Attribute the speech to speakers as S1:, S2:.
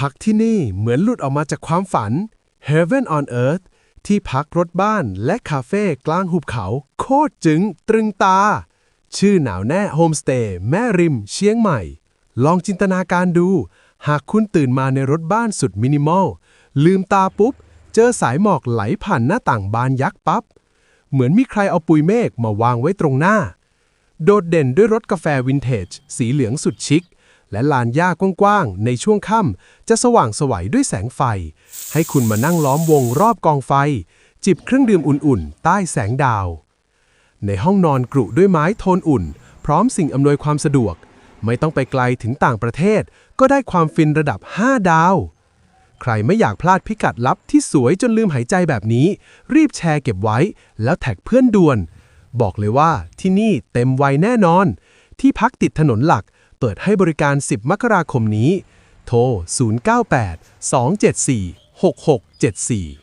S1: พักที่นี่เหมือนหลุดออกมาจากความฝัน Heaven on Earth ที่พักรถบ้านและคาเฟ่กลางหุบเขา โคตรจึงตรึงตา ชื่อหนาวแน่โฮมสเตย์แม่ริม เชียงใหม่ ลองจินตนาการดู หากคุณตื่นมาในรถบ้านสุดมินิมอล ลืมตาปุ๊บ เจอสายหมอกไหลผ่านหน้าต่างบานยักษ์ปั๊บ เหมือนมีใครเอาปุยเมฆมาวางไว้ตรงหน้า โดดเด่นด้วยรถกาแฟวินเทจ สีเหลืองสุดชิค และลานหญ้ากว้างๆ ในช่วงค่ำจะสว่างสวัยด้วยแสงไฟ ให้คุณมานั่งล้อมวงรอบกองไฟ จิบเครื่องดื่มอุ่นๆ ใต้แสงดาว ในห้องนอนกรุด้วยไม้โทนอุ่น พร้อมสิ่งอำนวยความสะดวก ไม่ต้องไปไกลถึงต่างประเทศ ก็ได้ความฟินระดับ 5 ดาว ใครไม่อยากพลาดพิกัดลับที่สวยจนลืมหายใจแบบนี้ รีบแชร์เก็บไว้ แล้วแท็กเพื่อนด่วน บอกเลยว่าที่นี่เต็มวัยแน่นอน ที่พักติดถนนหลัก เปิดให้บริการ 10 มกราคมนี้ โทร 098 274 6674